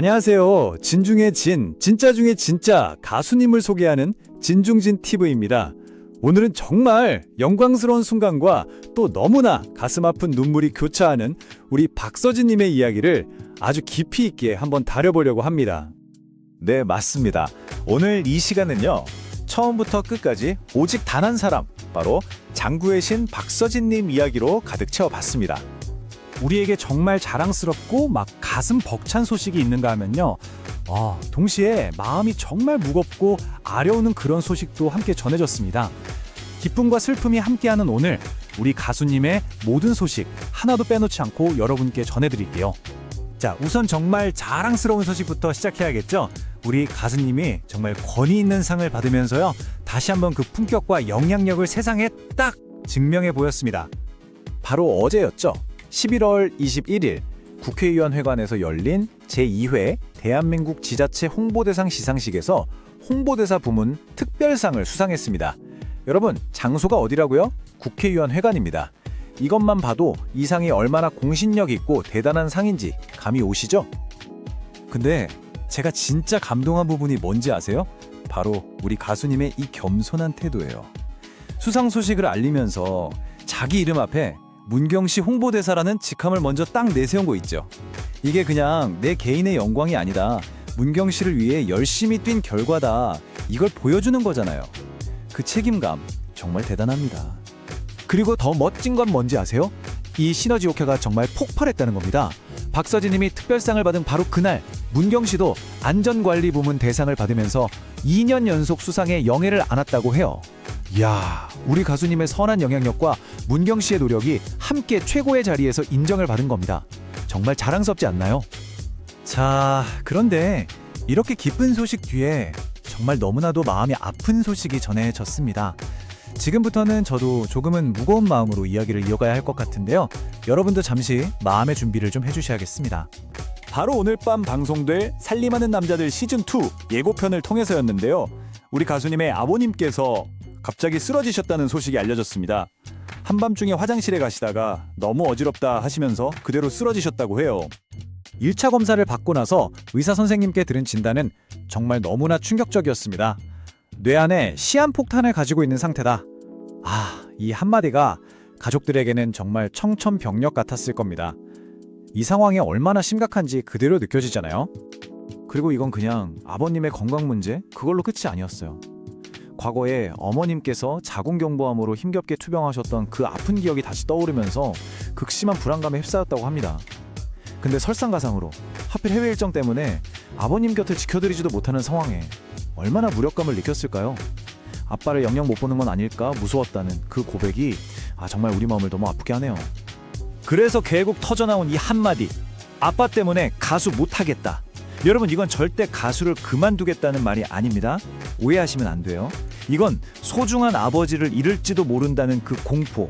안녕하세요. 진중의 진, 진짜 중에 진짜 가수님을 소개하는 진중진 TV입니다. 오늘은 정말 영광스러운 순간과 또 너무나 가슴 아픈 눈물이 교차하는 우리 박서진님의 이야기를 아주 깊이 있게 한번 다뤄보려고 합니다. 네, 맞습니다. 오늘 이 시간은요. 처음부터 끝까지 오직 단 한 사람, 바로 장구의 신 박서진님 이야기로 가득 채워봤습니다. 우리에게 정말 자랑스럽고 막 가슴 벅찬 소식이 있는가 하면요. 아, 동시에 마음이 정말 무겁고 아려오는 그런 소식도 함께 전해졌습니다. 기쁨과 슬픔이 함께하는 오늘, 우리 가수님의 모든 소식 하나도 빼놓지 않고 여러분께 전해드릴게요. 자, 우선 정말 자랑스러운 소식부터 시작해야겠죠? 우리 가수님이 정말 권위 있는 상을 받으면서요. 다시 한번 그 품격과 영향력을 세상에 딱 증명해 보였습니다. 바로 어제였죠. 11월 21일 국회의원 회관에서 열린 제2회 대한민국 지자체 홍보대상 시상식에서 홍보대사 부문 특별상을 수상했습니다. 여러분, 장소가 어디라고요? 국회의원 회관입니다. 이것만 봐도 이 상이 얼마나 공신력 있고 대단한 상인지 감이 오시죠? 근데 제가 진짜 감동한 부분이 뭔지 아세요? 바로 우리 가수님의 이 겸손한 태도예요. 수상 소식을 알리면서 자기 이름 앞에 문경시 홍보대사라는 직함을 먼저 딱 내세운 거 있죠. 이게 그냥 내 개인의 영광이 아니라 문경시를 위해 열심히 뛴 결과다. 이걸 보여주는 거잖아요. 그 책임감 정말 대단합니다. 그리고 더 멋진 건 뭔지 아세요? 이 시너지 효과가 정말 폭발했다는 겁니다. 박서진님이 특별상을 받은 바로 그날 문경시도 안전관리 부문 대상을 받으면서 2년 연속 수상에 영예를 안았다고 해요. 이야, 우리 가수님의 선한 영향력과 문경 씨의 노력이 함께 최고의 자리에서 인정을 받은 겁니다. 정말 자랑스럽지 않나요? 자, 그런데 이렇게 기쁜 소식 뒤에 정말 너무나도 마음이 아픈 소식이 전해졌습니다. 지금부터는 저도 조금은 무거운 마음으로 이야기를 이어가야 할 것 같은데요. 여러분도 잠시 마음의 준비를 좀 해주셔야겠습니다. 바로 오늘 밤 방송될 살림하는 남자들 시즌 2 예고편을 통해서였는데요. 우리 가수님의 아버님께서 갑자기 쓰러지셨다는 소식이 알려졌습니다. 한밤중에 화장실에 가시다가 너무 어지럽다 하시면서 그대로 쓰러지셨다고 해요. 1차 검사를 받고 나서 의사 선생님께 들은 진단은 정말 너무나 충격적이었습니다. 뇌 안에 시한폭탄을 가지고 있는 상태다. 아, 이 한마디가 가족들에게는 정말 청천벽력 같았을 겁니다. 이 상황이 얼마나 심각한지 그대로 느껴지잖아요. 그리고 이건 그냥 아버님의 건강 문제 그걸로 끝이 아니었어요. 과거에 어머님께서 자궁경부암으로 힘겹게 투병하셨던 그 아픈 기억이 다시 떠오르면서 극심한 불안감에 휩싸였다고 합니다. 근데 설상가상으로 하필 해외 일정 때문에 아버님 곁을 지켜드리지도 못하는 상황에 얼마나 무력감을 느꼈을까요? 아빠를 영영 못 보는 건 아닐까 무서웠다는 그 고백이 아 정말 우리 마음을 너무 아프게 하네요. 그래서 결국 터져나온 이 한마디 아빠 때문에 가수 못하겠다. 여러분 이건 절대 가수를 그만두겠다는 말이 아닙니다. 오해하시면 안 돼요. 이건 소중한 아버지를 잃을지도 모른다는 그 공포,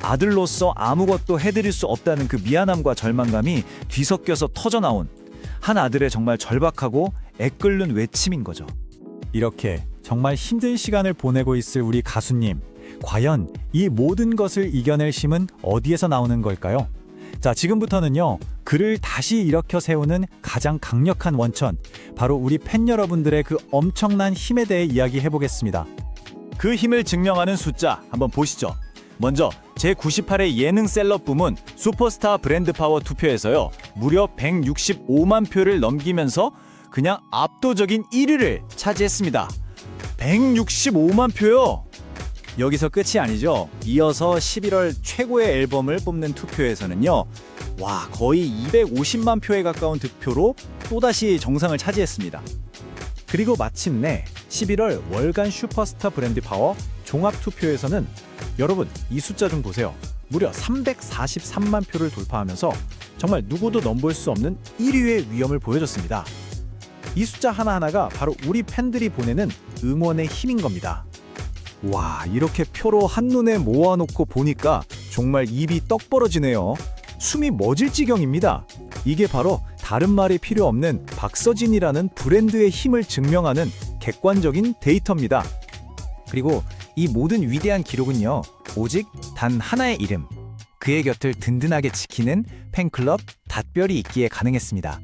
아들로서 아무것도 해드릴 수 없다는 그 미안함과 절망감이 뒤섞여서 터져나온 한 아들의 정말 절박하고 애끓는 외침인 거죠. 이렇게 정말 힘든 시간을 보내고 있을 우리 가수님. 과연 이 모든 것을 이겨낼 힘은 어디에서 나오는 걸까요? 자, 지금부터는요. 그를 다시 일으켜 세우는 가장 강력한 원천, 바로 우리 팬 여러분들의 그 엄청난 힘에 대해 이야기해 보겠습니다. 그 힘을 증명하는 숫자 한번 보시죠. 먼저 제98회 예능 셀럽 부문 슈퍼스타 브랜드 파워 투표에서요. 무려 165만 표를 넘기면서 그냥 압도적인 1위를 차지했습니다. 165만 표요. 여기서 끝이 아니죠. 이어서 11월 최고의 앨범을 뽑는 투표에서는요. 와, 거의 250만 표에 가까운 득표로 또다시 정상을 차지했습니다. 그리고 마침내 11월 월간 슈퍼스타 브랜드 파워 종합 투표에서는 여러분 이 숫자 좀 보세요. 무려 343만 표를 돌파하면서 정말 누구도 넘볼 수 없는 1위의 위험을 보여줬습니다. 이 숫자 하나하나가 바로 우리 팬들이 보내는 응원의 힘인 겁니다. 와, 이렇게 표로 한눈에 모아놓고 보니까 정말 입이 떡 벌어지네요. 숨이 멎을 지경입니다. 이게 바로 다른 말이 필요 없는 박서진이라는 브랜드의 힘을 증명하는 객관적인 데이터입니다. 그리고 이 모든 위대한 기록은요, 오직 단 하나의 이름, 그의 곁을 든든하게 지키는 팬클럽 닷별이 있기에 가능했습니다.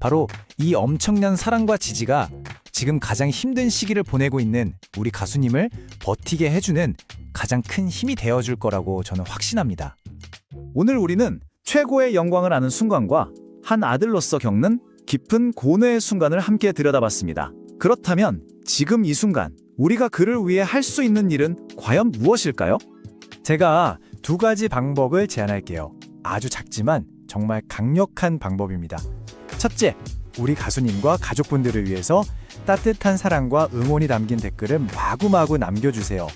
바로 이 엄청난 사랑과 지지가 지금 가장 힘든 시기를 보내고 있는 우리 가수님을 버티게 해주는 가장 큰 힘이 되어줄 거라고 저는 확신합니다. 오늘 우리는 최고의 영광을 아는 순간과 한 아들로서 겪는 깊은 고뇌의 순간을 함께 들여다봤습니다. 그렇다면 지금 이 순간 우리가 그를 위해 할 수 있는 일은 과연 무엇일까요? 제가 두 가지 방법을 제안할게요. 아주 작지만 정말 강력한 방법입니다. 첫째, 우리 가수님과 가족분들을 위해서 따뜻한 사랑과 응원이 담긴 댓글을 마구마구 남겨주세요.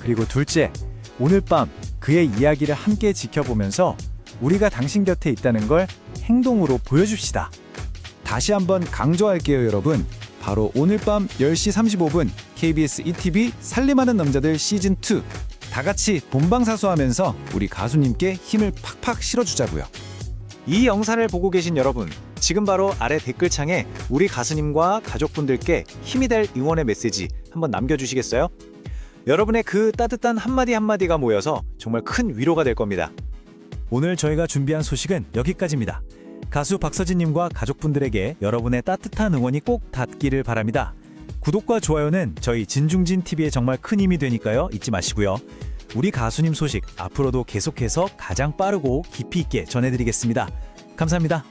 그리고 둘째, 오늘 밤 그의 이야기를 함께 지켜보면서 우리가 당신 곁에 있다는 걸 행동으로 보여줍시다. 다시 한번 강조할게요, 여러분. 바로 오늘 밤 10시 35분 KBS ETV 살림하는 남자들 시즌 2. 다 같이 본방사수하면서 우리 가수님께 힘을 팍팍 실어주자고요. 이 영상을 보고 계신 여러분, 지금 바로 아래 댓글창에 우리 가수님과 가족분들께 힘이 될 응원의 메시지 한번 남겨주시겠어요? 여러분의 그 따뜻한 한마디 한마디가 모여서 정말 큰 위로가 될 겁니다. 오늘 저희가 준비한 소식은 여기까지입니다. 가수 박서진님과 가족분들에게 여러분의 따뜻한 응원이 꼭 닿기를 바랍니다. 구독과 좋아요는 저희 진중진 TV에 정말 큰 힘이 되니까요. 잊지 마시고요. 우리 가수님 소식 앞으로도 계속해서 가장 빠르고 깊이 있게 전해드리겠습니다. 감사합니다.